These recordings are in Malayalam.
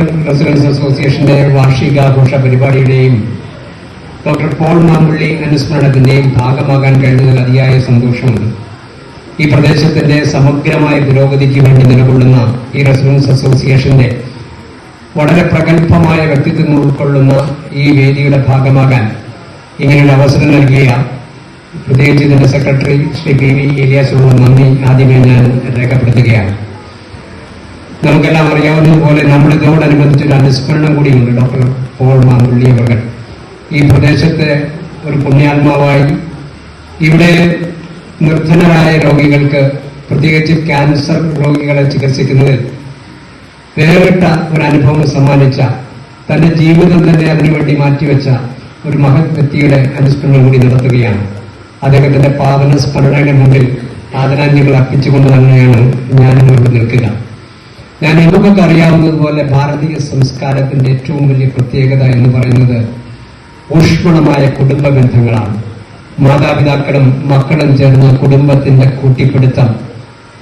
റെസിഡൻസ് അസോസിയേഷന്റെ വാർഷികാഘോഷ പരിപാടിയുടെയും ഡോക്ടർ പോൾ മാമ്പള്ളി അനുസ്മരണത്തിന്റെയും ഭാഗമാകാൻ കഴിഞ്ഞതിൽ അതിയായ സന്തോഷമുണ്ട്. ഈ പ്രദേശത്തിന്റെ സമഗ്രമായ പുരോഗതിക്ക് വേണ്ടി നിലകൊള്ളുന്ന ഈ റെസിഡൻസ് അസോസിയേഷന്റെ വളരെ പ്രഗത്ഭമായ വ്യക്തിത്വം ഉൾക്കൊള്ളുന്ന ഈ വേദിയുടെ ഭാഗമാകാൻ ഇങ്ങനെയൊരു അവസരം നൽകിയ പ്രത്യേകിച്ച് ഇതിന്റെ സെക്രട്ടറി ശ്രീ പി വി ഏലിയാസിനുള്ള നന്ദി. ആദ്യമേ ഞാൻ രേഖപ്പെടുത്തുകയാണ്. നമുക്കെല്ലാം അറിയാവുന്നതുപോലെ നമ്മൾ ഇതോടനുബന്ധിച്ചൊരു അനുസ്മരണം കൂടിയുണ്ട് ഡോക്ടർ പോൾ മാമ്പുള്ളി അവർ ഈ പ്രദേശത്തെ ഒരു പുണ്യാത്മാവായി ഇവിടെ നിർധനരായ രോഗികൾക്ക് പ്രത്യേകിച്ച് ക്യാൻസർ രോഗികളെ ചികിത്സിക്കുന്നതിൽ വേറിട്ട ഒരു അനുഭവം സമ്മാനിച്ച തന്റെ ജീവിതം തന്നെ അതിനുവേണ്ടി മാറ്റിവെച്ച ഒരു മഹത് വ്യക്തിയുടെ അനുസ്മരണം കൂടി നടത്തുകയാണ്. അദ്ദേഹത്തിന്റെ പാവന സ്മരണയുടെ മുമ്പിൽ ആദരാഞ്ജലികൾ അർപ്പിച്ചുകൊണ്ട് തന്നെയാണ് ഞാനും ഇവിടെ നിൽക്കുക. ഞാൻ നമുക്കൊക്കെ അറിയാവുന്നതുപോലെ ഭാരതീയ സംസ്കാരത്തിന്റെ ഏറ്റവും വലിയ പ്രത്യേകത എന്ന് പറയുന്നത് ഊഷ്മണമായ കുടുംബ ബന്ധങ്ങളാണ്. മാതാപിതാക്കളും മക്കളും ചേർന്ന കുടുംബത്തിന്റെ കൂട്ടിപ്പിടുത്തം.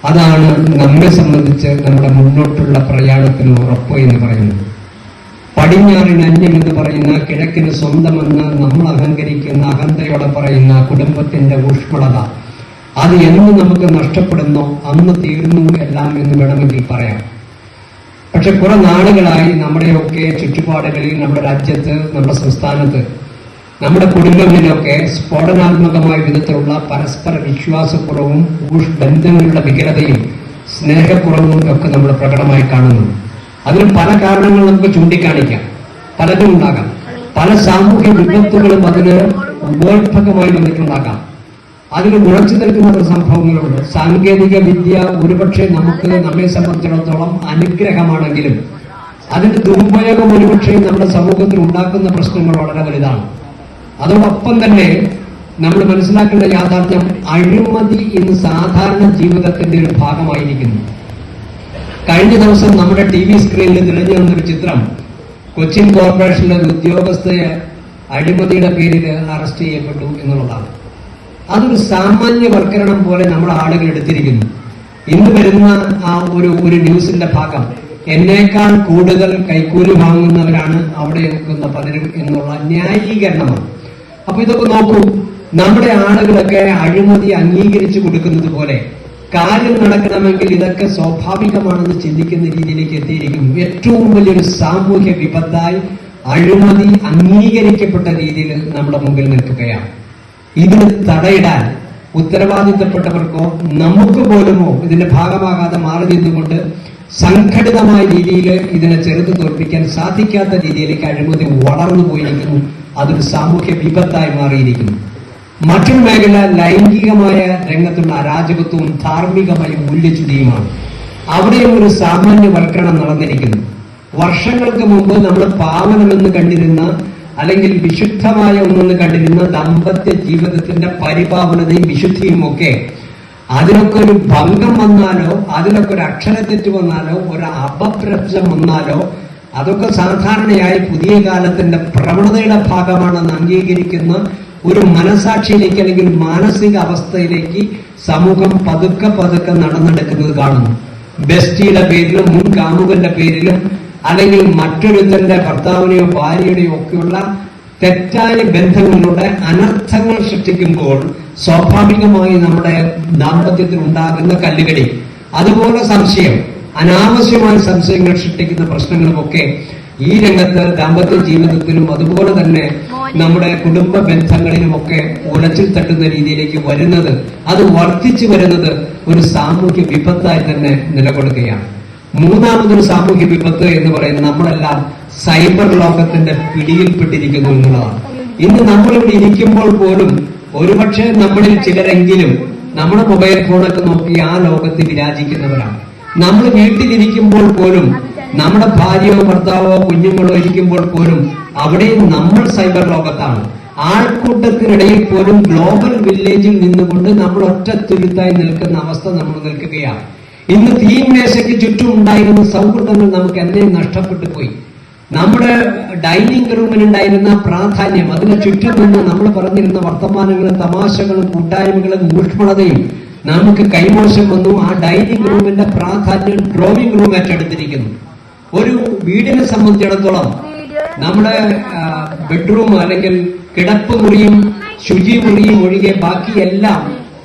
അതാണ് നമ്മെ സംബന്ധിച്ച് നമ്മുടെ മുന്നോട്ടുള്ള പ്രയാണത്തിന് ഉറപ്പ് എന്ന് പറയുന്നത്. പടിഞ്ഞാറിന് അന്യം എന്ന് പറയുന്ന കിഴക്കിന് സ്വന്തമെന്ന് നമ്മൾ അഹങ്കരിക്കുന്ന അഹന്തയോടെ പറയുന്ന കുടുംബത്തിന്റെ ഊഷ്മളത. അത് എന്ന് നമുക്ക് നഷ്ടപ്പെടുന്നോ അന്ന് തീർന്നു എല്ലാം എന്ന് വേണമെങ്കിൽ പറയാം. പക്ഷെ കുറെ നാളുകളായി നമ്മുടെയൊക്കെ ചുറ്റുപാടുകളിൽ നമ്മുടെ രാജ്യത്ത് നമ്മുടെ സംസ്ഥാനത്ത് നമ്മുടെ കുടുംബങ്ങളിലൊക്കെ സ്ഫോടനാത്മകമായ വിധത്തിലുള്ള പരസ്പര വിശ്വാസക്കുറവും ബന്ധങ്ങളുടെ വികലതയും സ്നേഹക്കുറവും ഒക്കെ നമ്മൾ പ്രകടമായി കാണുന്നു. അതിന് പല കാരണങ്ങൾ നമുക്ക് ചൂണ്ടിക്കാണിക്കാം. പലതും ഉണ്ടാകാം. പല സാമൂഹ്യ വിപത്തുകളും അതിന് ഉപോത്ഭകമായി വന്നിട്ടുണ്ടാകാം. അതിന് ഉറച്ചു നിൽക്കുന്ന ഒരു സംഭവങ്ങളുണ്ട്. സാങ്കേതിക വിദ്യ ഒരുപക്ഷെ നമുക്ക് നമ്മെ സംബന്ധിച്ചിടത്തോളം അനുഗ്രഹമാണെങ്കിലും അതിന്റെ ദുരുപയോഗം ഒരുപക്ഷെ നമ്മുടെ സമൂഹത്തിൽ ഉണ്ടാക്കുന്ന പ്രശ്നങ്ങൾ വളരെ വലുതാണ്. അതോടൊപ്പം തന്നെ നമ്മൾ മനസ്സിലാക്കേണ്ട യാഥാർത്ഥ്യം അഴിമതി ഇന്ന് സാധാരണ ജീവിതത്തിന്റെ ഒരു ഭാഗമായിരിക്കുന്നു. കഴിഞ്ഞ ദിവസം നമ്മുടെ ടി വി സ്ക്രീനിൽ തെളിഞ്ഞു വന്നൊരു ചിത്രം കൊച്ചിൻ കോർപ്പറേഷനിലെ ഉദ്യോഗസ്ഥയെ അഴിമതിയുടെ പേരിൽ അറസ്റ്റ് ചെയ്യപ്പെട്ടു എന്നുള്ളതാണ്. അതൊരു സാമാന്യവൽക്കരണം പോലെ നമ്മൾ ആളുകൾ എടുത്തിരിക്കുന്നു. ഇന്ന് വരുന്ന ആ ഒരു ഒരു ന്യൂസിന്റെ ഭാഗം എന്നേക്കാൾ കൂടുതൽ കൈക്കൂലി വാങ്ങുന്നവരാണ് അവിടെ നിൽക്കുന്ന പലരും എന്നുള്ള ന്യായീകരണമാണ്. അപ്പൊ ഇതൊക്കെ നോക്കൂ നമ്മുടെ ആളുകളൊക്കെ അഴിമതി അംഗീകരിച്ചു കൊടുക്കുന്നത് പോലെ കാര്യം നടക്കണമെങ്കിൽ ഇതൊക്കെ സ്വാഭാവികമാണെന്ന് ചിന്തിക്കുന്ന രീതിയിലേക്ക് എത്തിയിരിക്കുന്നു. ഏറ്റവും വലിയൊരു സാമൂഹ്യ വിപത്തായി അഴിമതി അംഗീകരിക്കപ്പെട്ട രീതിയിൽ നമ്മുടെ മുമ്പിൽ നിൽക്കുകയാണ്. ഇതിന് തടയിടാൻ ഉത്തരവാദിത്തപ്പെട്ടവർക്കോ നമുക്ക് പോലുമോ ഇതിന്റെ ഭാഗമാകാതെ മാറി നിന്നുകൊണ്ട് സംഘടിതമായ രീതിയിൽ ഇതിനെ ചെറുത്ത് തോൽപ്പിക്കാൻ സാധിക്കാത്ത രീതിയിലേക്ക് അഴിമതി വളർന്നു പോയിരിക്കുന്നു. അതൊരു സാമൂഹ്യ വിപത്തായി മാറിയിരിക്കുന്നു. മറ്റൊരു മേഖല ലൈംഗികമായ രംഗത്തുള്ള അരാജകത്വവും ധാർമ്മികമായ മൂല്യച്യുതിയുമാണ്. അവിടെയും ഒരു സാമാന്യവൽക്കരണം നടന്നിരിക്കുന്നു. വർഷങ്ങൾക്ക് മുമ്പ് നമ്മൾ പാവനമെന്ന് കണ്ടിരുന്ന അല്ലെങ്കിൽ വിശുദ്ധമായ ഒന്നെന്ന് കണ്ടിരുന്ന ദാമ്പത്യ ജീവിതത്തിന്റെ പരിപാവനതയും വിശുദ്ധിയും ഒക്കെ അതിനൊക്കെ ഒരു ഭംഗം വന്നാലോ അതിനൊക്കെ ഒരു അക്ഷരത്തെറ്റ് വന്നാലോ ഒരു അപപ്രശ്നം വന്നാലോ അതൊക്കെ സാധാരണയായി പുതിയ കാലത്തിന്റെ പ്രവണതയുടെ ഭാഗമാണെന്ന് അംഗീകരിക്കുന്ന ഒരു മനസാക്ഷിയിലേക്ക് അല്ലെങ്കിൽ മാനസിക അവസ്ഥയിലേക്ക് സമൂഹം പതുക്കെ പതുക്കെ നടന്നെടുക്കുന്നത് കാണുന്നു. ബെസ്റ്റിയുടെ പേരിലും മുൻ കാമുകന്റെ പേരിലും അല്ലെങ്കിൽ മറ്റൊരുത്തന്റെ ഭർത്താവിനെയോ ഭാര്യയുടെയോ ഒക്കെയുള്ള തെറ്റായ ബന്ധങ്ങളിലൂടെ അനർത്ഥങ്ങൾ സൃഷ്ടിക്കുമ്പോൾ സ്വാഭാവികമായി നമ്മുടെ ദാമ്പത്യത്തിൽ ഉണ്ടാകുന്ന കല്ലുകടി അതുപോലെ സംശയം. അനാവശ്യമായ സംശയങ്ങൾ സൃഷ്ടിക്കുന്ന പ്രശ്നങ്ങളുമൊക്കെ ഈ രംഗത്ത് ദാമ്പത്യ ജീവിതത്തിലും അതുപോലെ തന്നെ നമ്മുടെ കുടുംബ ബന്ധങ്ങളിലുമൊക്കെ ഉലച്ചിൽ തട്ടുന്ന രീതിയിലേക്ക് വരുന്നത് അത് വർദ്ധിച്ചു വരുന്നത് ഒരു സാമൂഹ്യ വിപത്തായി തന്നെ നിലകൊള്ളുകയാണ്. മൂന്നാമതൊരു സാമൂഹ്യ വിപത്ത് എന്ന് പറയുന്നത് നമ്മളെല്ലാം സൈബർ ലോകത്തിന്റെ പിടിയിൽപ്പെട്ടിരിക്കുന്നു എന്നുള്ളതാണ്. ഇന്ന് നമ്മളിവിടെ ഇരിക്കുമ്പോൾ പോലും ഒരുപക്ഷെ നമ്മളിൽ ചിലരെങ്കിലും നമ്മുടെ മൊബൈൽ ഫോണൊക്കെ നോക്കി ആ ലോകത്ത് വിരാജിക്കുന്നവരാണ്. നമ്മൾ വീട്ടിലിരിക്കുമ്പോൾ പോലും നമ്മുടെ ഭാര്യയോ ഭർത്താവോ കുഞ്ഞുങ്ങളോ ഇരിക്കുമ്പോൾ പോലും അവിടെയും നമ്മൾ സൈബർ ലോകത്താണ്. ആൾക്കൂട്ടത്തിനിടയിൽ പോലും ഗ്ലോബൽ വില്ലേജിൽ നിന്നുകൊണ്ട് നമ്മൾ ഒറ്റ തുരുത്തായി നിൽക്കുന്ന അവസ്ഥ നമ്മൾ നിൽക്കുകയാണ്. ഇന്ന് തീൻമേശയ്ക്ക് ചുറ്റും ഉണ്ടായിരുന്ന സൗഹൃദങ്ങൾ നമുക്ക് എന്നേ നഷ്ടപ്പെട്ടു പോയി. നമ്മുടെ ഡൈനിങ് റൂമിനുണ്ടായിരുന്ന പ്രാധാന്യം അതിന് ചുറ്റും നിന്ന് നമ്മൾ പറഞ്ഞിരുന്ന വർത്തമാനങ്ങളും തമാശകളും കൂട്ടായ്മകളും ഊഷ്മളതയും നമുക്ക് കൈമോശം വന്നു. ആ ഡൈനിങ് റൂമിന്റെ പ്രാധാന്യം ഡ്രോയിങ് റൂം ഏറ്റെടുത്തിരിക്കുന്നു. ഒരു വീടിനെ സംബന്ധിച്ചിടത്തോളം നമ്മുടെ ബെഡ്റൂം അല്ലെങ്കിൽ കിടപ്പ് മുറിയും ശുചിമുറിയും ഒഴികെ ബാക്കിയെല്ലാം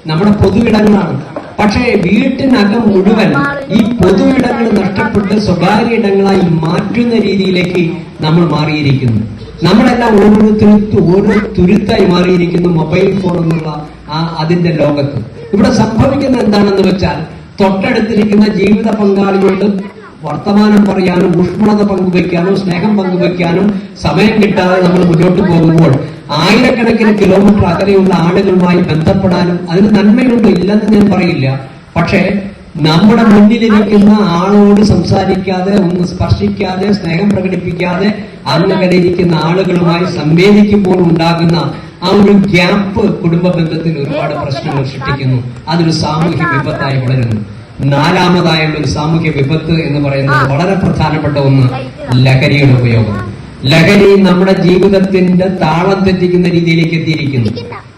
നമ്മുടെ പൊതു ഇടങ്ങളാണ് പക്ഷേ വീട്ടിനകം മുഴുവൻ ഈ പൊതു ഇടങ്ങൾ നഷ്ടപ്പെട്ട് സ്വകാര്യ ഇടങ്ങളായി മാറ്റുന്ന രീതിയിലേക്ക് നമ്മൾ മാറിയിരിക്കുന്നു. നമ്മളെല്ലാം ഓരോരുത്തരും ഓരോ തുരുത്തായി മാറിയിരിക്കുന്നു മൊബൈൽ ഫോൺ എന്നുള്ള ആ അതിന്റെ ലോകത്ത്. ഇവിടെ സംഭവിക്കുന്നത് എന്താണെന്ന് വെച്ചാൽ തൊട്ടടുത്തിരിക്കുന്ന ജീവിത പങ്കാളിയോട് വർത്തമാനം പറയാനും ഊഷ്മളത പങ്കുവയ്ക്കാനും സ്നേഹം പങ്കുവയ്ക്കാനും സമയം കിട്ടാതെ നമ്മൾ മുന്നോട്ട് പോകുമ്പോൾ ആയിരക്കണക്കിന് കിലോമീറ്റർ അകലെയുള്ള ആളുകളുമായി ബന്ധപ്പെടാനും അതിന് നന്മയുണ്ട് ഇല്ലെന്ന് ഞാൻ പറയില്ല. പക്ഷേ നമ്മുടെ മുന്നിലിരിക്കുന്ന ആളോട് സംസാരിക്കാതെ ഒന്ന് സ്പർശിക്കാതെ സ്നേഹം പ്രകടിപ്പിക്കാതെ അങ്ങനെ ഇരിക്കുന്ന ആളുകളുമായി സംവേദിക്കുമ്പോൾ ഉണ്ടാകുന്ന ആ ഒരു ഗ്യാപ്പ് കുടുംബ ബന്ധത്തിൽ ഒരുപാട് പ്രശ്നങ്ങൾ സൃഷ്ടിക്കുന്നു. അതൊരു സാമൂഹ്യ വിപത്തായി വളരുന്നു. നാലാമതായുള്ള ഒരു സാമൂഹ്യ വിപത്ത് എന്ന് പറയുന്നത് വളരെ പ്രധാനപ്പെട്ട ഒന്ന് ലഹരിയുടെ ഉപയോഗം. ലഹരി നമ്മുടെ ജീവിതത്തിന്റെ താളം തെറ്റിക്കുന്ന രീതിയിലേക്ക് എത്തിയിരിക്കുന്നു.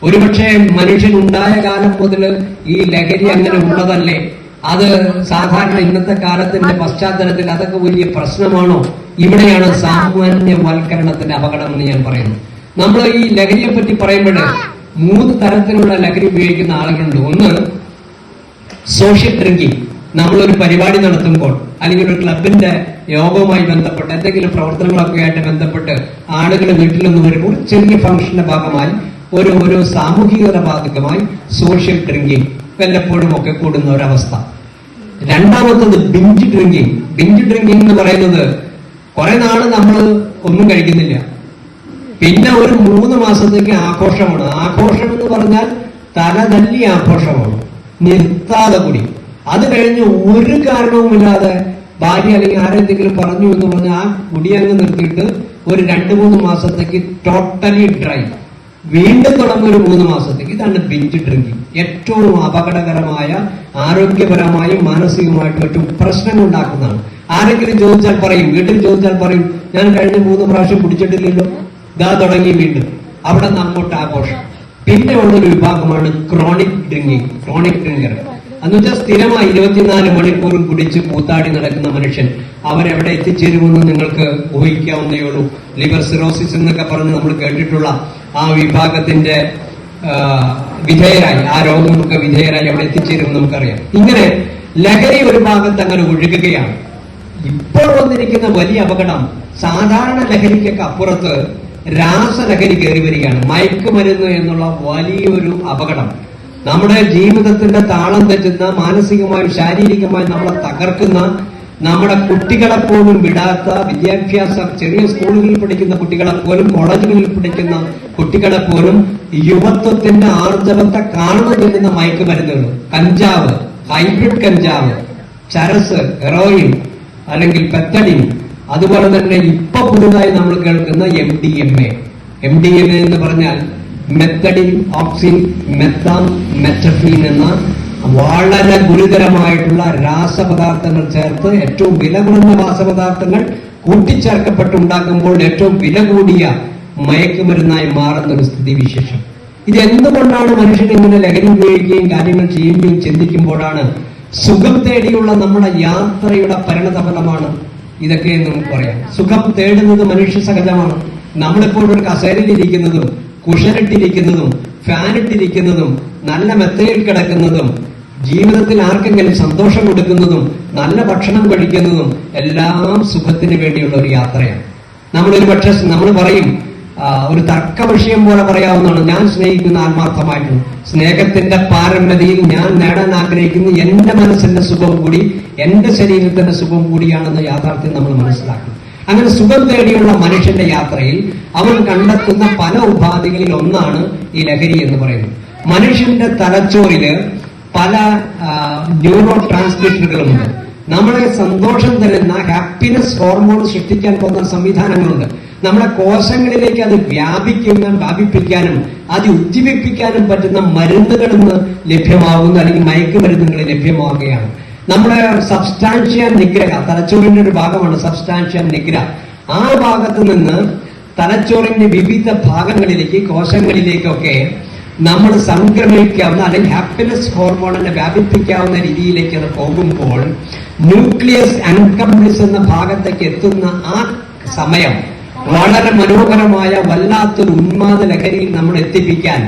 ഒരുപക്ഷെ മനുഷ്യൻ ഉണ്ടായ കാലം മുതൽ ഈ ലഹരി അങ്ങനെ ഉള്ളതല്ലേ? അത് സാധാരണ ഇന്നത്തെ കാലത്തിന്റെ പശ്ചാത്തലത്തിൽ അതൊക്കെ വലിയ പ്രശ്നമാണോ? ഇവിടെയാണ് സാമാന്യവൽക്കരണത്തിന്റെ അപകടം എന്ന് ഞാൻ പറയുന്നു നമ്മൾ ഈ ലഹരിയെ പറ്റി പറയുമ്പോൾ മൂന്ന് തരത്തിലുള്ള ലഹരി ഉപയോഗിക്കുന്ന ആളുകളുണ്ട്. ഒന്ന് സോഷ്യൽ ഡ്രിങ്കിങ് നമ്മളൊരു പരിപാടി നടത്തുമ്പോൾ അല്ലെങ്കിൽ ഒരു ക്ലബിന്റെ യോഗവുമായി ബന്ധപ്പെട്ട് എന്തെങ്കിലും പ്രവർത്തനങ്ങളൊക്കെ ആയിട്ട് ബന്ധപ്പെട്ട് ആളുകൾ വീട്ടിൽ നിന്ന് വരുമ്പോൾ ചെറിയ ഫംഗ്ഷന്റെ ഭാഗമായി ഒരു ഒരു സാമൂഹികത ഭാഗമായി സോഷ്യൽ ഡ്രിങ്കിങ് വല്ലപ്പോഴും ഒക്കെ കൂടുന്ന ഒരവസ്ഥ. രണ്ടാമത്തത് ബിഞ്ച് ഡ്രിങ്കിങ് ബിഞ്ച് ഡ്രിങ്കിങ് എന്ന് പറയുന്നത് കുറെ നാൾ നമ്മൾ ഒന്നും കഴിക്കുന്നില്ല. പിന്നെ ഒരു മൂന്ന് മാസത്തേക്ക് ആഘോഷമാണ്. ആഘോഷം എന്ന് പറഞ്ഞാൽ തലതല്ലി ആഘോഷമാണ്. നിർത്താതെ കൂടി. അത് കഴിഞ്ഞ് ഒരു കാരണവുമില്ലാതെ ഭാര്യ അല്ലെങ്കിൽ ആരെന്തെങ്കിലും പറഞ്ഞു എന്ന് പറഞ്ഞാൽ ആ കുടി അങ്ങ് നിർത്തിയിട്ട് ഒരു രണ്ട് മൂന്ന് മാസത്തേക്ക് ടോട്ടലി ഡ്രൈ വീണ്ടും തുടങ്ങുന്ന ഒരു മൂന്ന് മാസത്തേക്ക് ഇതാണ് ബിഞ്ച് ഡ്രിങ്കിങ് ഏറ്റവും അപകടകരമായ ആരോഗ്യപരമായും മാനസികമായിട്ടും ഏറ്റവും പ്രശ്നങ്ങൾ ഉണ്ടാക്കുന്നതാണ്. ആരെങ്കിലും ചോദിച്ചാൽ പറയും വീട്ടിൽ ചോദിച്ചാൽ പറയും ഞാൻ കഴിഞ്ഞ മൂന്ന് പ്രാവശ്യം കുടിച്ചിട്ടില്ലല്ലോ. ഇതാ തുടങ്ങി വീണ്ടും. അവിടെ നിന്ന് അങ്ങോട്ട് ആഘോഷം പിന്നെ ഉള്ളൊരു വിഭാഗമാണ് ക്രോണിക് ഡ്രിങ്കിങ് ക്രോണിക് ഡ്രിങ്കർ എന്ന് വെച്ചാൽ സ്ഥിരമായി ഇരുപത്തിനാല് മണിക്കൂറും കുടിച്ച് കൂത്താടി നടക്കുന്ന മനുഷ്യൻ അവരെവിടെ എത്തിച്ചേരുമെന്ന് നിങ്ങൾക്ക് ഊഹിക്കാവുന്നേ ഉള്ളൂ. ലിവർ സിറോസിസ് എന്നൊക്കെ പറഞ്ഞ് നമ്മൾ കേട്ടിട്ടുള്ള ആ വിഭാഗത്തിന്റെ വിധേയരായി ആ രോഗങ്ങൾക്ക് വിധേയരായി അവിടെ എത്തിച്ചേരുമെന്ന് നമുക്കറിയാം. ഇങ്ങനെ ലഹരി ഒരു ഭാഗത്ത് അങ്ങനെ ഒഴുകുകയാണ്. ഇപ്പോൾ വന്നിരിക്കുന്ന വലിയ അപകടം സാധാരണ ലഹരിക്കൊക്കെ അപ്പുറത്ത് രാസലഹരി കയറി വരികയാണ്. മയക്കുമരുന്ന് എന്നുള്ള വലിയൊരു അപകടം. നമ്മുടെ ജീവിതത്തിന്റെ താളം തെറ്റുന്ന മാനസികമായും ശാരീരികമായും നമ്മളെ തകർക്കുന്ന നമ്മുടെ കുട്ടികളെ പോലും വിടാത്ത വിദ്യാഭ്യാസ ചെറിയ സ്കൂളുകളിൽ പഠിക്കുന്ന കുട്ടികളെ പോലും കോളേജുകളിൽ പഠിക്കുന്ന കുട്ടികളെ പോലും യുവത്വത്തിന്റെ ആർജവത്തെ കാണുന്നു തിന്നുന്ന മയക്കുമരുന്നുകൾ കഞ്ചാവ് ഹൈബ്രിഡ് കഞ്ചാവ് ചരസ് ഹെറോയിൻ അല്ലെങ്കിൽ പെത്തഡിൻ അതുപോലെ തന്നെ ഇപ്പൊ പുതുതായി നമ്മൾ കേൾക്കുന്ന M D M A M D M A എന്ന് പറഞ്ഞാൽ മെത്തഡിൻ ഓക്സിൻ മെത്താം മെറ്റഫീൻ എന്ന വളരെ ഗുരുതരമായിട്ടുള്ള രാസപദാർത്ഥങ്ങൾ ചേർത്ത് ഏറ്റവും വില കുറഞ്ഞ രാസപദാർത്ഥങ്ങൾ കൂട്ടിച്ചേർക്കപ്പെട്ടുണ്ടാക്കുമ്പോൾ ഏറ്റവും വില കൂടിയ മയക്കുമരുന്നായി മാറുന്ന ഒരു സ്ഥിതിവിശേഷം ഇത് എന്തുകൊണ്ടാണ് മനുഷ്യൻ ഇങ്ങനെ ലഹരി ഉപയോഗിക്കുകയും കാര്യങ്ങൾ ചെയ്യുകയും ചിന്തിക്കുമ്പോഴാണ് സുഖം തേടിയുള്ള നമ്മുടെ യാത്രയുടെ പരിണതഫലമാണ്? ഇതൊക്കെ നമുക്ക് പറയാം. സുഖം തേടുന്നത് മനുഷ്യ സഹജമാണ്. നമ്മളിപ്പോൾ ഒരു കസേരയിലിരിക്കുന്നതും കുഷനിട്ടിരിക്കുന്നതും ഫാനിട്ടിരിക്കുന്നതും നല്ല മെത്തയിൽ കിടക്കുന്നതും ജീവിതത്തിൽ ആർക്കെങ്കിലും സന്തോഷം കൊടുക്കുന്നതും നല്ല ഭക്ഷണം കഴിക്കുന്നതും എല്ലാം സുഖത്തിന് വേണ്ടിയുള്ള ഒരു യാത്രയാണ്. നമ്മളൊരു പക്ഷെ നമ്മൾ പറയും ഒരു തർക്ക വിഷയം പോലെ പറയാവുന്നതാണ്. ഞാൻ സ്നേഹിക്കുന്ന ആത്മാർത്ഥമായിട്ടും സ്നേഹത്തിന്റെ പാരമ്പര്യയിൽ ഞാൻ നേടാൻ ആഗ്രഹിക്കുന്ന എന്റെ മനസ്സിന്റെ സുഖം കൂടി എന്റെ ശരീരത്തിന്റെ സുഖം കൂടിയാണെന്ന യാഥാർത്ഥ്യം നമ്മൾ മനസ്സിലാക്കണം അങ്ങനെ സുഖം തേടിയുള്ള മനുഷ്യന്റെ യാത്രയിൽ അവൻ കണ്ടെത്തുന്ന പല ഉപാധികളിൽ ഒന്നാണ് ഈ ലഹരി എന്ന് പറയുന്നത്. മനുഷ്യന്റെ തലച്ചോറിൽ പല ന്യൂറോ ട്രാൻസ്മിറ്ററുകളുമുണ്ട് നമ്മളെ സന്തോഷം തരുന്ന ഹാപ്പിനെസ് ഹോർമോൺ സൃഷ്ടിക്കാൻ പോകുന്ന സംവിധാനങ്ങളുണ്ട്. നമ്മുടെ കോശങ്ങളിലേക്ക് അത് വ്യാപിക്കുന്ന വ്യാപിപ്പിക്കാനും അത് ഉജ്ജീവിപ്പിക്കാനും പറ്റുന്ന മരുന്നുകളിൽ നിന്ന് ലഭ്യമാകുന്ന അല്ലെങ്കിൽ മയക്കുമരുന്നുകൾ ലഭ്യമാവുകയാണ്. നമ്മുടെ സബ്സ്റ്റാൻഷ്യ നിഗ്രഹ തലച്ചോറിന്റെ ഒരു ഭാഗമാണ് സബ്സ്റ്റാൻഷ്യ നിഗ്രഹ ആ ഭാഗത്ത് നിന്ന് തലച്ചോറിന്റെ വിവിധ ഭാഗങ്ങളിലേക്ക് കോശങ്ങളിലേക്കൊക്കെ നമ്മൾ സംക്രമിക്കാവുന്ന അല്ലെങ്കിൽ ഹാപ്പിനെസ് ഹോർമോണിനെ വ്യാപിപ്പിക്കാവുന്ന രീതിയിലേക്ക് അത് പോകുമ്പോൾ ന്യൂക്ലിയസ് അൺകംപ്ലീസ് എന്ന ഭാഗത്തേക്ക് എത്തുന്ന ആ സമയം വളരെ മനോഹരമായ വല്ലാത്തൊരു ഉന്മാദ ലഹരിയിൽ നമ്മൾ എത്തിപ്പിക്കാൻ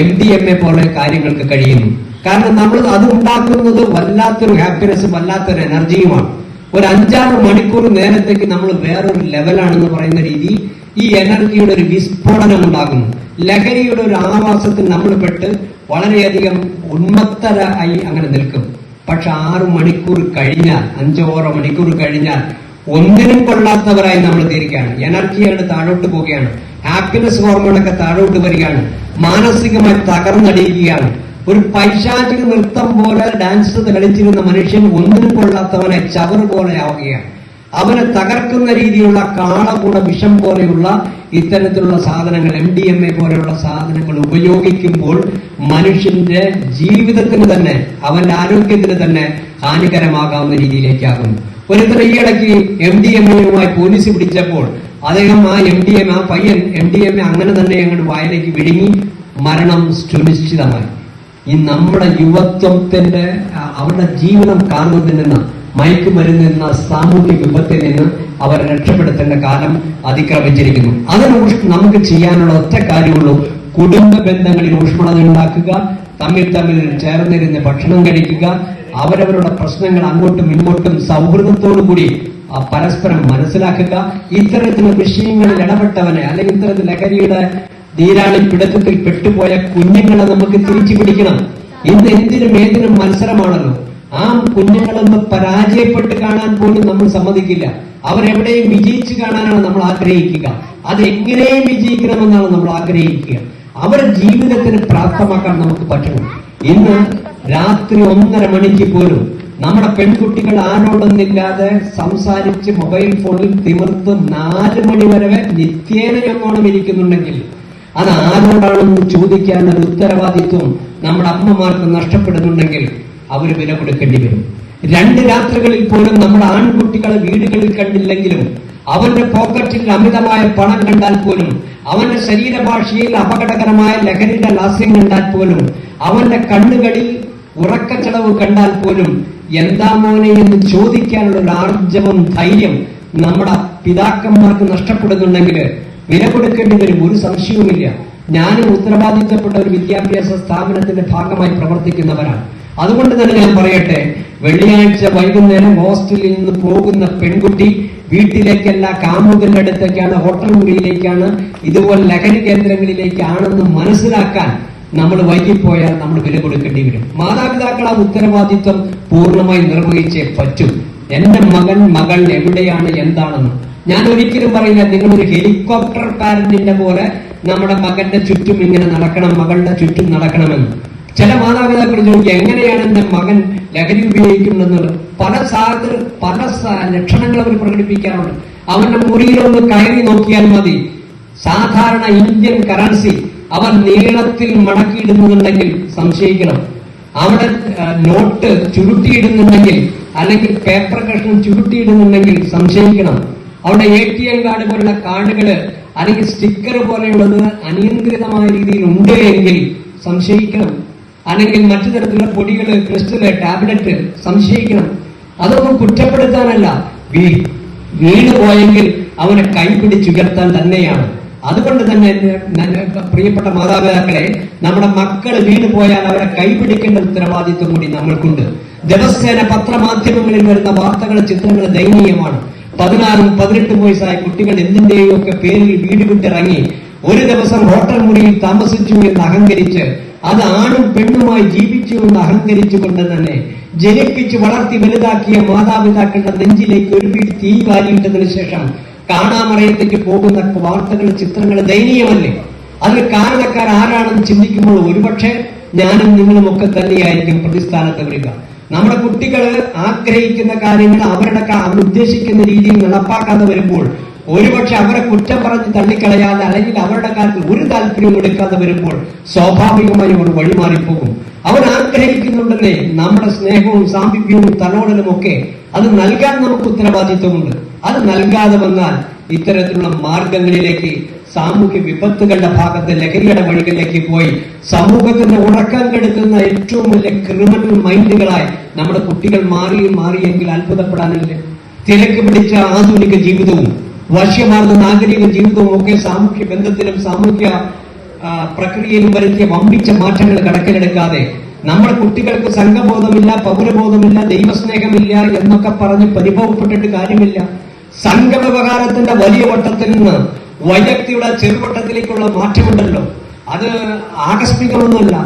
എം ഡി എം എ പോലെ കാര്യങ്ങൾക്ക് കഴിയുന്നു. കാരണം നമ്മൾ അത് ഉണ്ടാക്കുന്നത് വല്ലാത്തൊരു ഹാപ്പിനെസ്സും വല്ലാത്തൊരു എനർജിയുമാണ് ഒരു അഞ്ചാറ് മണിക്കൂർ നേരത്തേക്ക് നമ്മൾ വേറൊരു ലെവലാണെന്ന് പറയുന്ന രീതി ഈ എനർജിയുടെ ഒരു വിസ്ഫോടനം ഉണ്ടാകുന്നു ലഹരിയുടെ ഒരു ആവാസത്തിൽ നമ്മൾ പെട്ട് വളരെയധികം ഉന്മത്തരായി അങ്ങനെ നിൽക്കും. പക്ഷെ ആറ് മണിക്കൂർ കഴിഞ്ഞാൽ അഞ്ചോ മണിക്കൂർ കഴിഞ്ഞാൽ ഒന്നിനും കൊള്ളാത്തവരായി നമ്മൾ തീരുകയാണ്. എനർജിയാണ് താഴോട്ട് പോവുകയാണ്. ഹാപ്പിനെസ് ഹോർമോണൊക്കെ താഴോട്ട് വരികയാണ്. മാനസികമായി തകർന്നടിയുകയാണ്. ഒരു പൈശാചിക നൃത്തം പോലെ ഡാൻസ് കളിച്ചിരുന്ന മനുഷ്യൻ ഒന്നിനും കൊള്ളാത്തവനെ ചവർ പോലെ ആവുകയാണ്. അവനെ തകർക്കുന്ന രീതിയിലുള്ള കാളകൂട വിഷം പോലെയുള്ള ഇത്തരത്തിലുള്ള സാധനങ്ങൾ എം ഡി എം എ പോലെയുള്ള സാധനങ്ങൾ ഉപയോഗിക്കുമ്പോൾ മനുഷ്യന്റെ ജീവിതത്തിന് തന്നെ അവന്റെ ആരോഗ്യത്തിന് തന്നെ ഹാനികരമാകാവുന്ന രീതിയിലേക്കാകുന്നു. ഒരുത്തരം ഈയിടയ്ക്ക് എം ഡി എം എയുമായി പോലീസ് പിടിച്ചപ്പോൾ അദ്ദേഹം ആ എം ഡി എം ആ പയ്യൻ എം ഡി എം എ അങ്ങനെ തന്നെ അങ്ങോട്ട് വായിലേക്ക് വിഴുങ്ങി മരണം സുനിശ്ചിതമായി. ഈ നമ്മുടെ യുവത്വത്തിന്റെ അവരുടെ ജീവിതം കാണുന്നതിൽ നിന്ന് മയക്കുമരുന്നിൽ എന്ന സാമൂഹ്യ വിപത്തിൽ നിന്ന് അവർ രക്ഷപ്പെടുത്തേണ്ട കാലം അതിക്രമിച്ചിരിക്കുന്നു. അതിന് നമുക്ക് ചെയ്യാനുള്ള ഒറ്റ കാര്യമുള്ളൂ കുടുംബ ബന്ധങ്ങളിൽ ഊഷ്മളത ഉണ്ടാക്കുക തമ്മിൽ തമ്മിൽ ചേർന്നിരുന്ന് ഭക്ഷണം കഴിക്കുക അവരവരുടെ പ്രശ്നങ്ങൾ അങ്ങോട്ടും ഇങ്ങോട്ടും സൗഹൃദത്തോടു കൂടി പരസ്പരം മനസ്സിലാക്കുക. ഇത്തരത്തിലുള്ള വിഷയങ്ങളിൽ ഇടപെട്ടവനെ അല്ലെങ്കിൽ ഇത്തരത്തിൽ ലഹരിയുടെ നീരാളി പിടുത്തത്തിൽ പെട്ടുപോയ കുഞ്ഞുങ്ങളെ നമുക്ക് തിരിച്ചു പിടിക്കണം. ഇന്ന് എന്തിനും ഏതിനും മത്സരമാണല്ലോ. ആ കുഞ്ഞുങ്ങളൊന്ന് പരാജയപ്പെട്ട് കാണാൻ പോലും നമ്മൾ സമ്മതിക്കില്ല. അവരെവിടെയും വിജയിച്ചു കാണാനാണ് നമ്മൾ ആഗ്രഹിക്കുക. അത് എങ്ങനെയും വിജയിക്കണമെന്നാണ് നമ്മൾ ആഗ്രഹിക്കുക. അവർ ജീവിതത്തിന് പ്രാപ്തമാക്കാൻ നമുക്ക് പറ്റണം. ഇന്ന് രാത്രി ഒന്നര മണിക്ക് പോലും നമ്മുടെ പെൺകുട്ടികൾ ആരോടൊന്നില്ലാതെ സംസാരിച്ച് മൊബൈൽ ഫോണിൽ തിമിർത്ത് നാല് മണി വരെ നിത്യേന എന്നോണം ഇരിക്കുന്നുണ്ടെങ്കിൽ അത് ആരോടാണെന്ന് ചോദിക്കാൻ ഒരു ഉത്തരവാദിത്വം നമ്മുടെ അമ്മമാർക്ക് നഷ്ടപ്പെടുന്നുണ്ടെങ്കിൽ അവർ വില കൊടുക്കേണ്ടി വരും. രണ്ട് രാത്രികളിൽ പോലും നമ്മുടെ ആൺകുട്ടികളെ വീടുകളിൽ കണ്ടില്ലെങ്കിലും അവന്റെ പോക്കറ്റിൽ അമിതമായ പണം കണ്ടാൽ പോലും അവന്റെ ശരീരഭാഷയിൽ അപകടകരമായ ലഹരിയുടെ ലാസ്യം കണ്ടാൽ പോലും അവന്റെ കണ്ണുകളിൽ ഉറക്കച്ചടവ് കണ്ടാൽ പോലും എന്താ മോനെ എന്ന് ചോദിക്കാനുള്ള ഒരു ആർജവം ധൈര്യം നമ്മുടെ പിതാക്കന്മാർക്ക് നഷ്ടപ്പെടുന്നുണ്ടെങ്കിൽ വില കൊടുക്കേണ്ടി വരും. ഒരു സംശയവുമില്ല. ഞാനും ഉത്തരവാദിത്തപ്പെട്ട ഒരു വിദ്യാഭ്യാസ സ്ഥാപനത്തിന്റെ ഭാഗമായി പ്രവർത്തിക്കുന്നവരാണ്. അതുകൊണ്ട് തന്നെ ഞാൻ പറയട്ടെ വെള്ളിയാഴ്ച വൈകുന്നേരം ഹോസ്റ്റലിൽ നിന്ന് പോകുന്ന പെൺകുട്ടി വീട്ടിലേക്കല്ല കാമുകന്റെ അടുത്തേക്കാണ് ഹോട്ടൽ മുറിയിലേക്കാണ് ഇതുപോലെ ലഹരി കേന്ദ്രങ്ങളിലേക്കാണെന്ന് മനസ്സിലാക്കാൻ നമ്മൾ വൈകിപ്പോയാൽ നമ്മൾ വില കൊടുക്കേണ്ടി വരും. മാതാപിതാക്കൾ ആ ഉത്തരവാദിത്വം പൂർണമായി നിർവഹിച്ചേ പറ്റും. എന്റെ മകൻ മകൾ എവിടെയാണ് എന്താണെന്ന് ഞാൻ ഒരിക്കലും പറയില്ല നിങ്ങളൊരു ഹെലികോപ്റ്റർ പാരന്റിന്റെ പോലെ നമ്മുടെ മകന്റെ ചുറ്റും ഇങ്ങനെ നടക്കണം മകളുടെ ചുറ്റും നടക്കണമെന്ന്. ചില മാതാപിതാക്കൾ ചോദിക്കുക എങ്ങനെയാണ് എന്റെ മകൻ ലഹരി ഉപയോഗിക്കുന്നതെന്നുള്ളത് പല സാധ്യത പല ലക്ഷണങ്ങൾ അവർ പ്രകടിപ്പിക്കാറുണ്ട്. അവന്റെ മുറിയിലൊന്ന് കയറി നോക്കിയാൽ മതി. സാധാരണ ഇന്ത്യൻ കറൻസി അവൻ നീളത്തിൽ മടക്കിയിടുന്നുണ്ടെങ്കിൽ സംശയിക്കണം. അവിടെ നോട്ട് ചുരുട്ടിയിടുന്നുണ്ടെങ്കിൽ അല്ലെങ്കിൽ പേപ്പർ കഷ്ണം ചുരുട്ടിയിടുന്നുണ്ടെങ്കിൽ സംശയിക്കണം. അവിടെ എ ടി എം കാർഡ് പോലുള്ള കാർഡുകൾ അല്ലെങ്കിൽ സ്റ്റിക്കർ പോലെയുള്ളത് അനിയന്ത്രിതമായ രീതിയിൽ ഉണ്ട് എങ്കിൽ സംശയിക്കണം. അല്ലെങ്കിൽ മറ്റു തരത്തിലുള്ള പൊടികൾ ക്രിസ്റ്റൽ ടാബ്ലറ്റ് സംശയിക്കണം. അതൊന്നും കുറ്റപ്പെടുത്താനല്ല. വീണു പോയെങ്കിൽ അവനെ കൈപിടിച്ചുയർത്താൻ തന്നെയാണ്. അതുകൊണ്ട് തന്നെ പ്രിയപ്പെട്ട മാതാപിതാക്കളെ നമ്മുടെ മക്കൾ വീണ് പോയാൽ അവരെ കൈപിടിക്കേണ്ട ഉത്തരവാദിത്വം കൂടി നമ്മൾക്കുണ്ട്. ദിവസേന പത്രമാധ്യമങ്ങളിൽ വരുന്ന വാർത്തകൾ ചിത്രങ്ങൾ ദയനീയമാണ്. പതിനാറും പതിനെട്ടും വയസ്സായ കുട്ടികൾ എന്തിന്റെയും ഒക്കെ പേരിൽ വീട് വിട്ടിറങ്ങി ഒരു ദിവസം ഹോട്ടൽ മുറിയിൽ താമസിച്ചു എന്ന് അഹങ്കരിച്ച് അത് ആണും പെണ്ണുമായി ജീവിച്ചു എന്ന് അഹങ്കരിച്ചുകൊണ്ട് തന്നെ ജനിപ്പിച്ച് വളർത്തി വലുതാക്കിയ മാതാപിതാക്കളുടെ നെഞ്ചിലേക്ക് ഒരു വീട് തീ വാരിയിട്ടതിന് ശേഷം കാണാമറയത്തേക്ക് പോകുന്ന വാർത്തകൾ ചിത്രങ്ങൾ ദയനീയമല്ലേ? അതിന് കാരണക്കാർ ആരാണെന്ന് ചിന്തിക്കുമ്പോൾ ഒരുപക്ഷെ ഞാനും നിങ്ങളും ഒക്കെ തന്നെയായിരിക്കും പ്രതിസ്ഥാനത്ത് വരിക. നമ്മുടെ കുട്ടികൾ ആഗ്രഹിക്കുന്ന കാര്യങ്ങൾ അവരുടെ അവർ ഉദ്ദേശിക്കുന്ന രീതിയിൽ നടപ്പാക്കാതെ വരുമ്പോൾ ഒരുപക്ഷെ അവരെ കുറ്റം പറഞ്ഞ് തള്ളിക്കളയാതെ അല്ലെങ്കിൽ അവരുടെ കാര്യത്തിൽ ഒരു താല്പര്യവും എടുക്കാതെ വരുമ്പോൾ സ്വാഭാവികമായി അവർ വഴിമാറിപ്പോകും. അവർ ആഗ്രഹിക്കുന്നുണ്ടല്ലേ നമ്മുടെ സ്നേഹവും സാമീപ്യവും തലോടലും ഒക്കെ അത് നൽകാൻ നമുക്ക് ഉത്തരവാദിത്വമുണ്ട്. അത് നൽകാതെ വന്നാൽ ഇത്തരത്തിലുള്ള മാർഗങ്ങളിലേക്ക് സാമൂഹ്യ വിപത്തുകളുടെ ഭാഗത്ത് ലഹരിയുടെ വഴികളിലേക്ക് പോയി സമൂഹത്തിന്റെ ഉറക്കം കെടുത്തുന്ന ഏറ്റവും വലിയ ക്രിമിനൽ മൈൻഡുകളായി നമ്മുടെ കുട്ടികൾ മാറിയും മാറിയെങ്കിൽ അത്ഭുതപ്പെടാനില്ല? തിരക്ക് പിടിച്ച ആധുനിക ജീവിതവും വശ്യമാർന്ന നാഗരിക ജീവിതവും ഒക്കെ സാമൂഹ്യ ബന്ധത്തിലും സാമൂഹ്യ പ്രക്രിയയിലും വരുത്തിയ വമ്പിച്ച മാറ്റങ്ങൾ കണക്കിലെടുക്കാതെ നമ്മുടെ കുട്ടികൾക്ക് സംഘബോധമില്ല പൗരബോധമില്ല ദൈവസ്നേഹമില്ല എന്നൊക്കെ പറഞ്ഞ് പരിഭവപ്പെട്ടിട്ട് കാര്യമില്ല. സംഘവ്യവഹാരത്തിന്റെ വലിയ വട്ടത്തിൽ നിന്ന് വൈദഗ്ധ്യയുടെ ചെറുവട്ടത്തിലേക്കുള്ള മാറ്റമുണ്ടല്ലോ. അത് ആകസ്മികമൊന്നുമല്ല.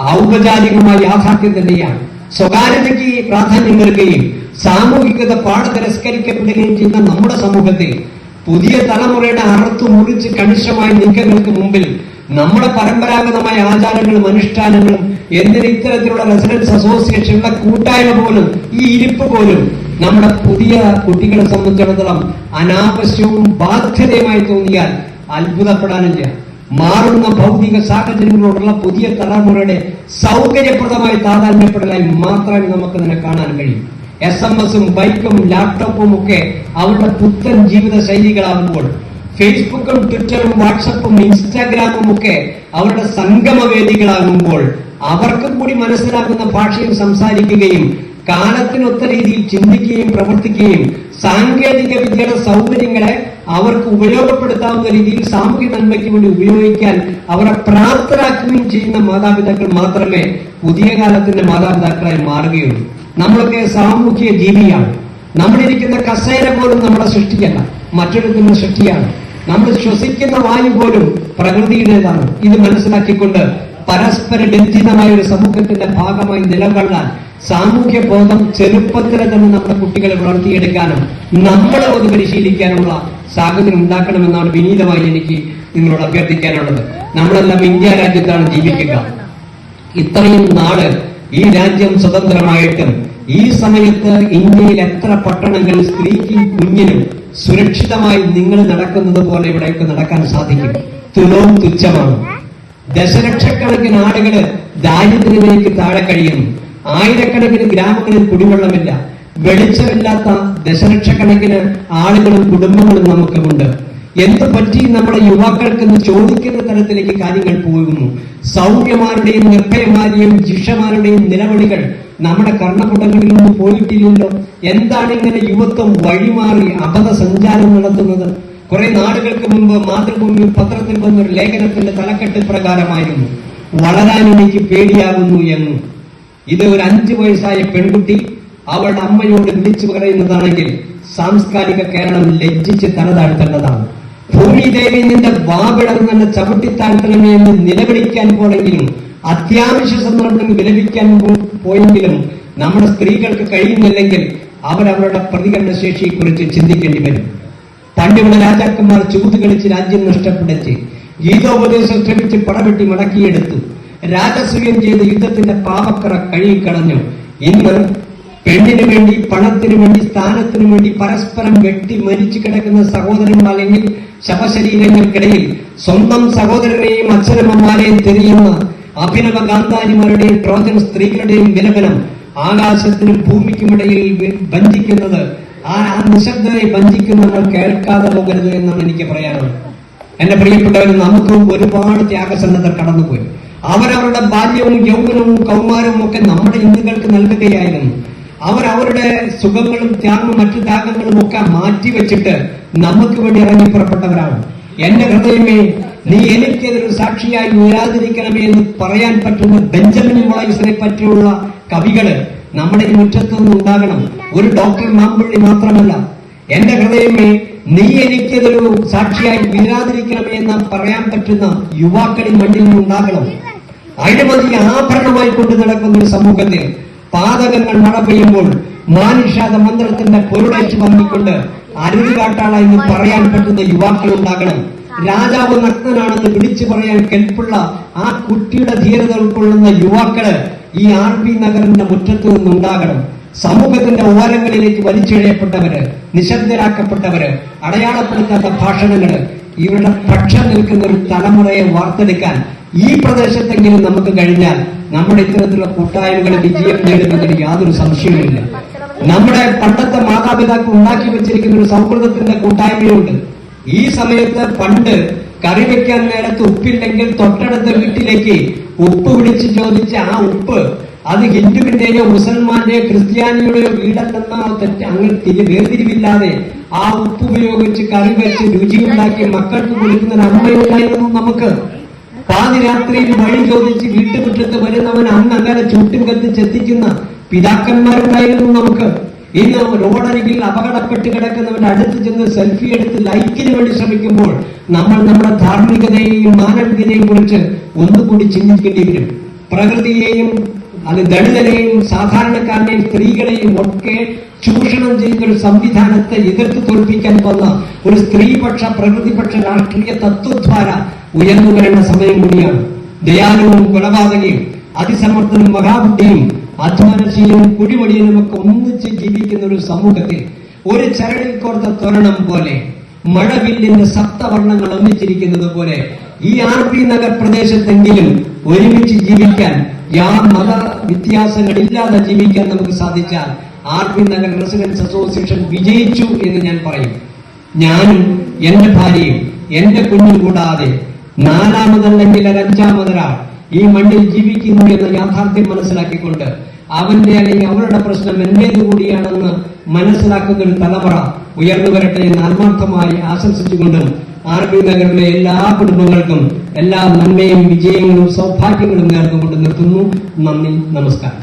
ഔപചാരികമായ യാഥാർത്ഥ്യം തന്നെയാണ്. സ്വകാര്യതയ്ക്ക് പ്രാധാന്യം നൽകുകയും സാമൂഹികത പാഠതിരസ്കരിക്കപ്പെടുകയും ചെയ്യുന്ന നമ്മുടെ സമൂഹത്തിൽ പുതിയ തലമുറയുടെ അറുത്തു മുറിച്ച് കണിശമായ നീക്കങ്ങൾക്ക് മുമ്പിൽ നമ്മുടെ പരമ്പരാഗതമായ ആചാരങ്ങളും അനുഷ്ഠാനങ്ങളും എന്തിന് ഇത്തരത്തിലുള്ള റെസിഡൻസ് അസോസിയേഷനുള്ള കൂട്ടായ്മ പോലും ഈ ഇരിപ്പ് പോലും നമ്മുടെ പുതിയ കുട്ടികളെ സംബന്ധിച്ചിടത്തോളം അനാവശ്യവും ബാധ്യതയുമായി തോന്നിയാൽ അത്ഭുതപ്പെടാനില്ല. മാറുന്ന ഭൗതിക സാഹചര്യങ്ങളോടുള്ള പുതിയ തലമുറയുടെ സൗകര്യപ്രദമായ താതാത്മ്യപ്പെടലായി മാത്രമേ നമുക്ക് ഇതിനെ കാണാൻ കഴിയും. എസ് എം എസും ബൈക്കും ലാപ്ടോപ്പും ഒക്കെ അവരുടെ പുത്തൻ ജീവിത ശൈലികളാകുമ്പോൾ ഫേസ്ബുക്കും ട്വിറ്ററും വാട്സപ്പും ഇൻസ്റ്റാഗ്രാമും ഒക്കെ അവരുടെ സംഗമവേദികളാകുമ്പോൾ അവർക്കും കൂടി മനസ്സിലാക്കുന്ന ഭാഷയിൽ സംസാരിക്കുകയും കാലത്തിനൊത്ത രീതിയിൽ ചിന്തിക്കുകയും പ്രവർത്തിക്കുകയും സാങ്കേതിക വിദ്യയുടെ സൗകര്യങ്ങളെ അവർക്ക് ഉപയോഗപ്പെടുത്താവുന്ന രീതിയിൽ സാമൂഹ്യ നന്മയ്ക്ക് വേണ്ടി ഉപയോഗിക്കാൻ അവരെ പ്രാപ്തരാക്കുകയും ചെയ്യുന്ന മാതാപിതാക്കൾ മാത്രമേ പുതിയ കാലത്തിന്റെ മാതാപിതാക്കളായി മാറുകയുള്ളൂ. നമ്മളൊക്കെ സാമൂഹ്യ ജീവിയാണ്. നമ്മളിരിക്കുന്ന കസേര പോലും നമ്മളെ സൃഷ്ടിക്കല്ല മറ്റൊരുത്തിന്റെ സൃഷ്ടിയാണ്. നമ്മൾ ശ്വസിക്കുന്ന വായു പോലും പ്രകൃതിയുടേതാണ്. ഇത് മനസ്സിലാക്കിക്കൊണ്ട് പരസ്പര ബന്ധിതമായ ഒരു സമൂഹത്തിന്റെ ഭാഗമായി നിലകൊള്ളാൻ സാമൂഹ്യ ബോധം ചെറുപ്പത്തിലെ തന്നെ നമ്മുടെ കുട്ടികളെ വളർത്തിയെടുക്കാനും നമ്മളെ ഒന്ന് പരിശീലിക്കാനുള്ള സാഹചര്യം ഉണ്ടാക്കണമെന്നാണ് വിനീതമായി എനിക്ക് നിങ്ങളോട് അഭ്യർത്ഥിക്കാനുള്ളത്. നമ്മളെല്ലാം ഇന്ത്യ രാജ്യത്താണ് ജീവിക്കുക. ഇത്രയും നാട് ഈ രാജ്യം സ്വതന്ത്രമായിട്ടും ഈ സമയത്ത് ഇന്ത്യയിൽ എത്ര പട്ടണങ്ങളിൽ സ്ത്രീക്കും കുഞ്ഞിനും സുരക്ഷിതമായി നിങ്ങൾ നടക്കുന്നത് പോലെ ഇവിടെയൊക്കെ നടക്കാൻ സാധിക്കും. തുലവും തുച്ഛമാണ്. ദശലക്ഷക്കണക്കിന് ആളുകൾ ദാരിദ്ര്യത്തിലേക്ക് താഴെ കഴിയുന്നു. ആയിരക്കണക്കിന് ഗ്രാമങ്ങളിൽ കുടിവെള്ളമില്ല. വെളിച്ചമില്ലാത്ത ദശലക്ഷക്കണക്കിന് ആളുകളും കുടുംബങ്ങളും നമുക്കുമുണ്ട്. എന്ത് പറ്റി നമ്മുടെ യുവാക്കൾക്ക് എന്ന് ചോദിക്കുന്ന തരത്തിലേക്ക് കാര്യങ്ങൾ പോകുന്നു. സൗമ്യമാരുടെയും നിർഭയമാരുടെയും ജിഷമാരുടെയും നിലവിളികൾ നമ്മുടെ കർണപുടങ്ങളിൽ നിന്ന് പോയിട്ടില്ലല്ലോ. എന്താണ് ഇങ്ങനെ യുവത്വം വഴിമാറി അബദ്ധ സഞ്ചാരം നടത്തുന്നത്? കുറെ നാളുകൾക്ക് മുമ്പ് മാതൃഭൂമി പത്രത്തിൽ വന്നൊരു ലേഖനത്തിന്റെ തലക്കെട്ട് പ്രകാരമായിരുന്നു. വളരാൻ എനിക്ക് പേടിയാകുന്നു എന്ന്. ഇത് ഒരു അഞ്ചു വയസ്സായ പെൺകുട്ടി അവളുടെ അമ്മയോട് വിളിച്ചു പറയുന്നതാണെങ്കിൽ സാംസ്കാരിക കേരളം ലജ്ജിച്ച് തലതാഴ്ത്തേണ്ടതാണ്. ഭൂമിദേവി നിന്റെ വാവിടർന്നെ ചവിട്ടിത്താഴ്ത്തണമേ എന്ന് നിലവിളിക്കാൻ പോണെങ്കിലും അത്യാവശ്യ സന്ദർഭം വിലപിക്കാൻ പോയെങ്കിലും നമ്മുടെ സ്ത്രീകൾക്ക് കഴിയുന്നില്ലെങ്കിൽ അവരവരുടെ പ്രതികരണ ശേഷിയെക്കുറിച്ച് ചിന്തിക്കേണ്ടി വരും. പണ്ടുള്ള രാജാക്കന്മാർ ചൂത് കളിച്ച് രാജ്യം നഷ്ടപ്പെടുത്തി ഗീതോപദേശം ശ്രമിച്ച് പടവെട്ടി മടക്കിയെടുത്തു. രാജസൂയം ചെയ്ത യുദ്ധത്തിന്റെ പാവക്കറ കഴുകിക്കളഞ്ഞു. ഇന്ന് പെണ്ണിനു വേണ്ടി പണത്തിനു വേണ്ടി സ്ഥാനത്തിനു വേണ്ടി പരസ്പരം വെട്ടി മരിച്ചു കിടക്കുന്ന സഹോദരന്മാർ അല്ലെങ്കിൽ ശവശരീരങ്ങൾക്കിടയിൽ സ്വന്തം സഹോദരനെയും അച്ഛനമ്മമാരെയും തിരിയുന്ന അഭിനവ ഗാന്ധാരിമാരുടെയും ട്രോജൻ സ്ത്രീകളുടെയും വിലപനം ആകാശത്തിനും ഭൂമിക്കുമിടയിൽ ബന്ധിക്കുന്നത് ആ നിശബ്ദരെ വഞ്ചിക്കുന്ന നമ്മൾ കേൾക്കാതെ പോകരുത് എന്നാണ് എനിക്ക് പറയാനുള്ളത്. എന്റെ പ്രിയപ്പെട്ടവർ നമുക്കും ഒരുപാട് ത്യാഗസന്നദ്ധർ കടന്നുപോയി. അവരവരുടെ ബാല്യവും യൗവനവും കൗമാരവും ഒക്കെ നമ്മുടെ ഹിന്ദുക്കൾക്ക് നൽകുകയായിരുന്നു. അവരവരുടെ സുഖങ്ങളും ത്യാഗവും മറ്റു ത്യാഗങ്ങളും ഒക്കെ മാറ്റിവെച്ചിട്ട് നമുക്ക് വേണ്ടി ഇറങ്ങി പുറപ്പെട്ടവരാണ് എന്റെ ഹൃദയമേ നീ എനിക്കെതിരെ സാക്ഷിയായി ഉയരാതിരിക്കണമേ എന്ന് പറയാൻ പറ്റുന്ന ബെഞ്ചമിൻ മോളൈസിനെ പറ്റിയുള്ള കവികൾ നമ്മുടെ ഈ മുറ്റത്ത് നിന്ന് ഉണ്ടാകണം ഒരു ഡോക്ടർ മാമ്പള്ളി മാത്രമല്ല. എന്റെ ഹൃദയമേ നീ എനിക്കതൊരു സാക്ഷിയായി വീഴാതിരിക്കണമേ എന്ന് പറയാൻ പറ്റുന്ന യുവാക്കളിൽ മണ്ണിൽ നിന്നുണ്ടാകണം. അഴിമതി ആഭരണമായി കൊണ്ടു നടക്കുന്ന ഒരു സമൂഹത്തിൽ പാതകങ്ങൾ മഴ പെയ്യുമ്പോൾ മാനുഷാദ മന്ത്രത്തിന്റെ പൊരുളേറ്റ് വന്നിക്കൊണ്ട് അരുവി കാട്ടാള എന്ന് പറയാൻ പറ്റുന്ന യുവാക്കൾ ഉണ്ടാകണം. രാജാവ് നഗ്നനാണെന്ന് വിളിച്ചു പറയാൻ കെൽപ്പുള്ള ആ കുട്ടിയുടെ ധീരത ഉൾക്കൊള്ളുന്ന യുവാക്കൾ ഈ ആർ ബി നഗറിന്റെ മുറ്റത്ത് നിന്നുണ്ടാകണം. സമൂഹത്തിന്റെ ഓരങ്ങളിലേക്ക് വലിച്ചിഴയപ്പെട്ടവര് നിശബ്ദരാക്കപ്പെട്ടവര് അടയാളപ്പെടുത്താത്ത ഭാഷണങ്ങൾ ഇവരുടെ പക്ഷം നിൽക്കുന്ന ഒരു തലമുറയെ വാർത്തെടുക്കാൻ ഈ പ്രദേശത്തെങ്കിലും നമുക്ക് കഴിഞ്ഞാൽ നമ്മുടെ ഇത്തരത്തിലുള്ള കൂട്ടായ്മകൾ വിജയം നേടുന്നതിന് യാതൊരു സംശയവുമില്ല. നമ്മുടെ പണ്ടത്തെ മാതാപിതാക്കൾ ഉണ്ടാക്കി വെച്ചിരിക്കുന്ന ഒരു സൗഹൃദത്തിന്റെ കൂട്ടായ്മയുണ്ട്. ഈ സമയത്ത് പണ്ട് കറി വെക്കാൻ നേരത്ത് ഉപ്പില്ലെങ്കിൽ തൊട്ടടുത്ത വീട്ടിലേക്ക് ഉപ്പ് വിളിച്ച് ചോദിച്ച ആ ഉപ്പ് അത് ഹിന്ദുവിന്റെയോ മുസൽമാന്റെയോ ക്രിസ്ത്യാനിയുടെയോ വീടല്ലെന്ന തെറ്റ് അങ്ങനെ വേർതിരിവില്ലാതെ ആ ഉപ്പ് ഉപയോഗിച്ച് കറി വെച്ച് രുചിയുണ്ടാക്കി മക്കൾക്ക് കൊടുക്കുന്ന അമ്മയുണ്ടായിരുന്നു നമുക്ക്. പാതിരാത്രിയിൽ വഴി ചോദിച്ച് വീട്ടുമുറ്റത്ത് വരുന്നവൻ അന്ന് അങ്ങനെ ചുട്ടും കത്തിച്ചെത്തിക്കുന്ന പിതാക്കന്മാരുണ്ടായിരുന്നു നമുക്ക്. ഇന്ന് റോഡരികിൽ അപകടപ്പെട്ട് കിടക്കുന്നവന്റെ അടുത്ത് ചെന്ന് സെൽഫി എടുത്ത് ലൈക്കിന് വേണ്ടി ശ്രമിക്കുമ്പോൾ നമ്മൾ നമ്മുടെ ധാർമ്മികതയെയും മാനവികതയെയും കുറിച്ച് ഒന്നുകൂടി ചിന്തിക്കേണ്ടി വരും. പ്രകൃതിയെയും അത് ദളിതരെയും സാധാരണക്കാരനെയും സ്ത്രീകളെയും ഒക്കെ ചൂഷണം ചെയ്ത ഒരു സംവിധാനത്തെ എതിർത്ത് തോൽപ്പിക്കാൻ വന്ന ഒരു സ്ത്രീപക്ഷ പ്രകൃതിപക്ഷ രാഷ്ട്രീയ തത്വദ്വാര ഉയർന്നു വരേണ്ട സമയം കൂടിയാണ്. ദയാലുവും കൊലപാതകയും അതിസമർത്ഥനും മഹാബുദ്ധിയും അധ്വാനശീലവും കുടിമടിയനും ഒക്കെ ഒന്നിച്ച് ജീവിക്കുന്ന ഒരു സമൂഹത്തിൽ ഒരു ചരടിൽ കോർത്ത തൊരണം പോലെ മഴവില്ലിന്റെ സപ്തവർണങ്ങൾ ഒന്നിച്ചിരിക്കുന്നത് പോലെ ഈ ആർ പി നഗർ പ്രദേശത്തെങ്കിലും ഒരുമിച്ച് ജീവിക്കാൻ മത വ്യത്യാസങ്ങളില്ലാതെ ജീവിക്കാൻ നമുക്ക് സാധിച്ചാൽ ആർ നഗർ റെസിഡൻസ് അസോസിയേഷൻ വിജയിച്ചു എന്ന് ഞാൻ പറയും. ഞാനും എന്റെ ഭാര്യയും എന്റെ കുഞ്ഞും കൂടാതെ നാലാമതല്ലെങ്കിൽ അഞ്ചാമതൊരാൾ ഈ മണ്ണിൽ ജീവിക്കുന്നു എന്ന യാഥാർത്ഥ്യം മനസ്സിലാക്കിക്കൊണ്ട് അവന്റെ അല്ലെങ്കിൽ അവരുടെ പ്രശ്നം എന്റേത് കൂടിയാണെന്ന് മനസ്സിലാക്കുന്ന ഒരു തലമുറ ഉയർന്നു വരട്ടെ എന്ന് ആത്മാർത്ഥമായി ആശംസിച്ചുകൊണ്ടും ആർ ബി നഗറിലെ എല്ലാ കുടുംബങ്ങൾക്കും എല്ലാ നന്മയും വിജയങ്ങളും സൗഭാഗ്യങ്ങളും നേർന്നുകൊണ്ട് നിർത്തുന്നു. നന്ദി നമസ്കാരം.